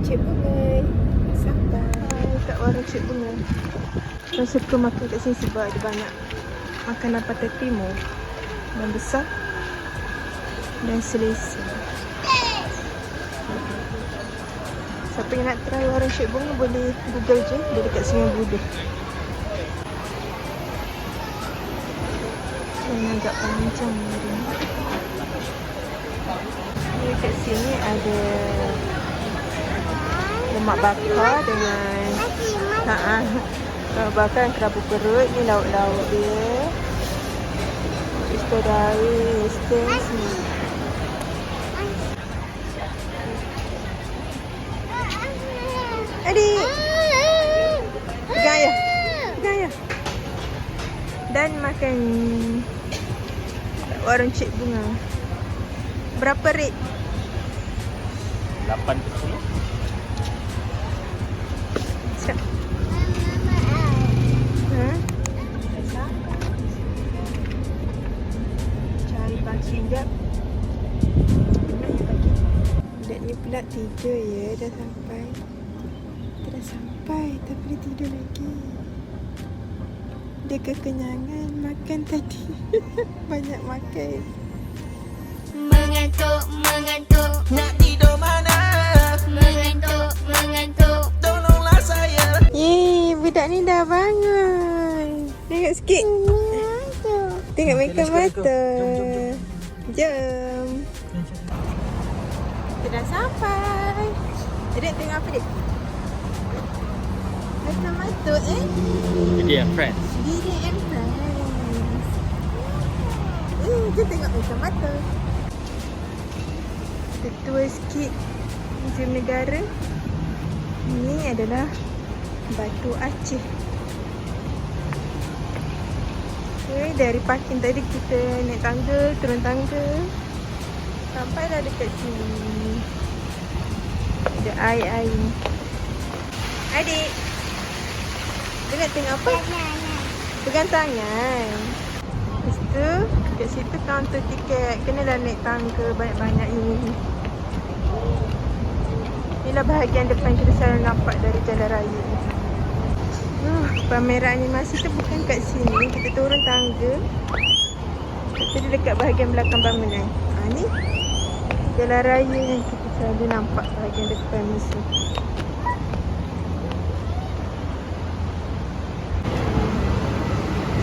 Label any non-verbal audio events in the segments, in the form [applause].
Cik Bunga. Sampai. Kat warung Cik Bunga. Saya suka makan kat sini sebab ada banyak makanan pantai timur. Dan besar. Dan selesa. Siapa yang nak try warung Cik Bunga boleh google je. Dia dekat Sungai Buduh. Dan agak panjang ni. Ni kat sini ada lemak bakar dengan lemak bakar kerabu perut ni lauk-lauk dia. Isteri, isteri Adik Pegang ayah Pegang ayah Dan makan Warung Cik Bunga. Berapa rate? 8 tidur ya, dah sampai. Kita dah sampai, tapi dia tidur lagi. Dia kekenyangan makan tadi. [laughs] Banyak makan. Mengantuk, mengantuk, Nak tidur mana? mengantuk, mengantuk. Tolonglah saya. Yeay, budak ni dah bangun. Tengok sikit. Tengok mereka mata. Jom, jom, jom. Jom. Kita dah sampai. Adik tengok apa dik? Mata mata eh. Jadi yang friends Diri and friends. Eh, dia tengok mata mata. Ketua sikit Museum Negara. Ini adalah Batu Aceh. Okay, dari parking tadi kita naik tangga, turun tangga. Sampailah dekat sini. Ada air-air ni. Adik. Dia nak tengok apa? Pegang tangan. Lepas tu, kat situ kaunter tiket. Kenalah naik tangga banyak-banyak ni. Inilah bahagian depan kita selalu nampak dari jalan raya. Uh, pameran animasi tu bukan kat sini. Kita turun tangga. Dia dekat bahagian belakang bangunan. Ha, ni jalan raya yang kita selalu nampak bahagian depan mesti.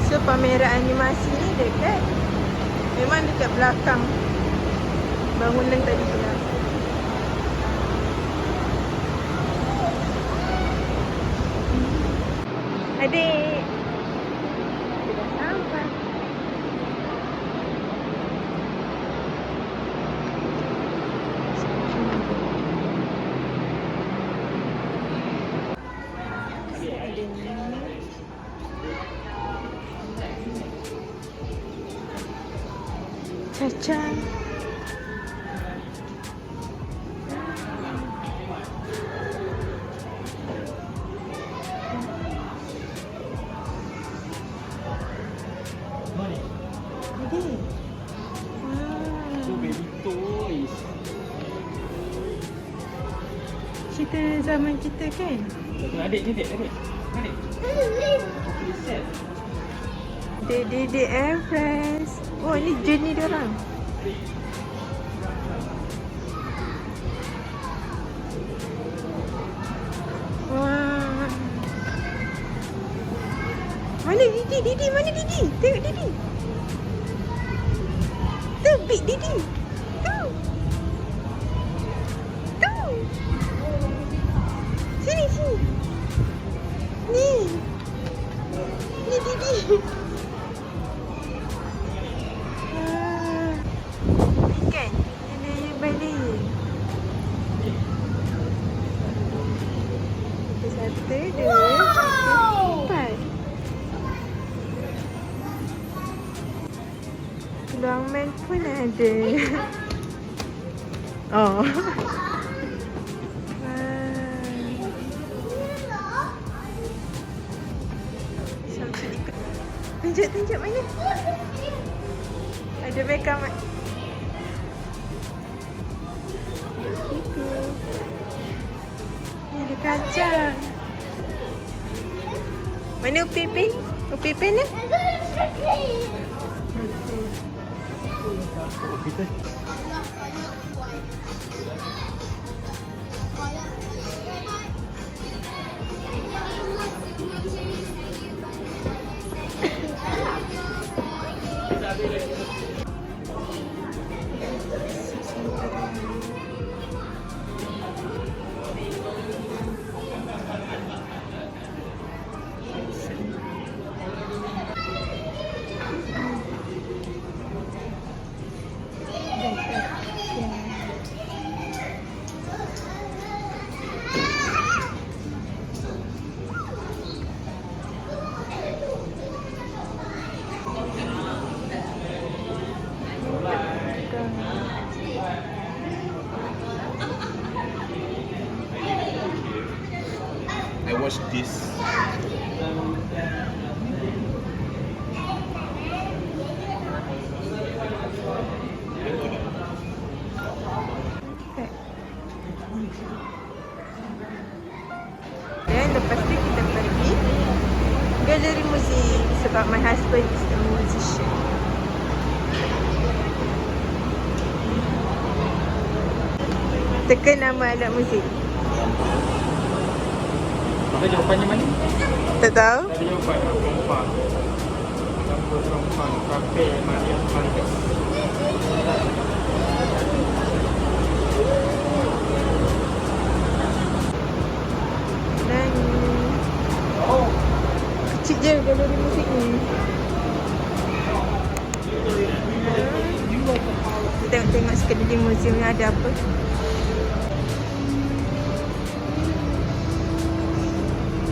So pameran animasi ni dekat Memang dekat belakang. Bangunan tadi pula Adik So Ah, baby toys cerita zaman kita kan? Adik ni adik adik Adik Set Dede and friends. Oh, ni journey dia orang. Wah. Mana Didi? Didi mana Didi? Tengok Didi. Tu big Didi. Satu, dua, empat. Peluang main pun ada. Oh. Wah. Sampai ikut. Tunjuk, tunjuk mana? Ada makeup mat. Itu. Kacang. Mana Upi Upi? Upi Upi ni? Kita I watched this. Dan lepas tu kita pergi galeri muzik sebab my husband is a musician. Tekan nama alat muzik. Maka jawapannya mana? Tak tahu? Tadi jawapan Rompa Campur rompa Kafe Maria Dan kecil je galeri muzik ni. Tengok-tengok sekeliling museum ni ada apa.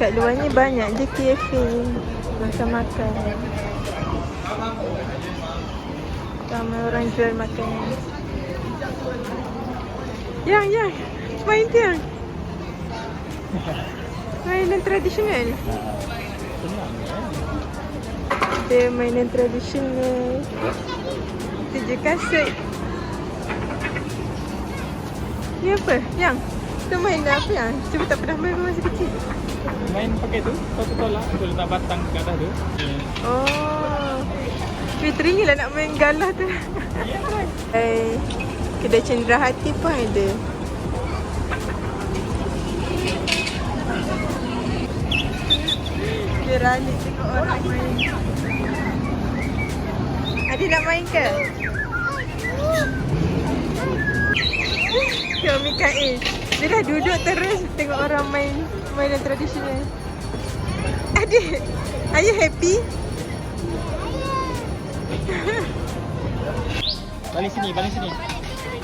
Kat luar ni banyak je kafe Makan-makan. Ramai orang jual makanan. Yang, yang. Main tiang Mainan tradisional Dia mainan tradisional. Tujuh kaset Ni apa? Yang? Tu main apa yang? Cuma tak pernah main masa kecil? Main pakai tu Kau tu tolak Tu letak batang kat atas tu. Oh. Fitri lah nak main galah tu. [laughs] Eh, Kedai cendera hati pun ada. Dia rani tengok orang main. Adik nak main ke? Tengok Mikael Dia dah duduk terus tengok orang main Mainan tradisional. Adik Are you happy? [laughs] Balik sini Balik sini.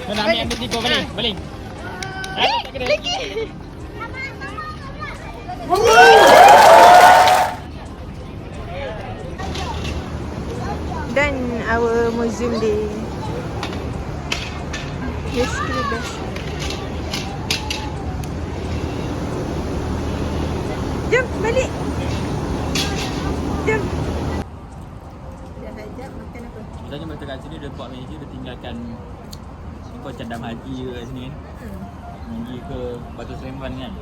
Mana ambil ambil tipu Balik Balik. Kena. Lagi. Dan our museum day. Basically best Jom balik Jom Dah ajak makan apa? Kita cuma kat sini dia tinggalkan kau cadam haji ke kat sini kan. Hmm. Pergi ke Batu Seremban kan.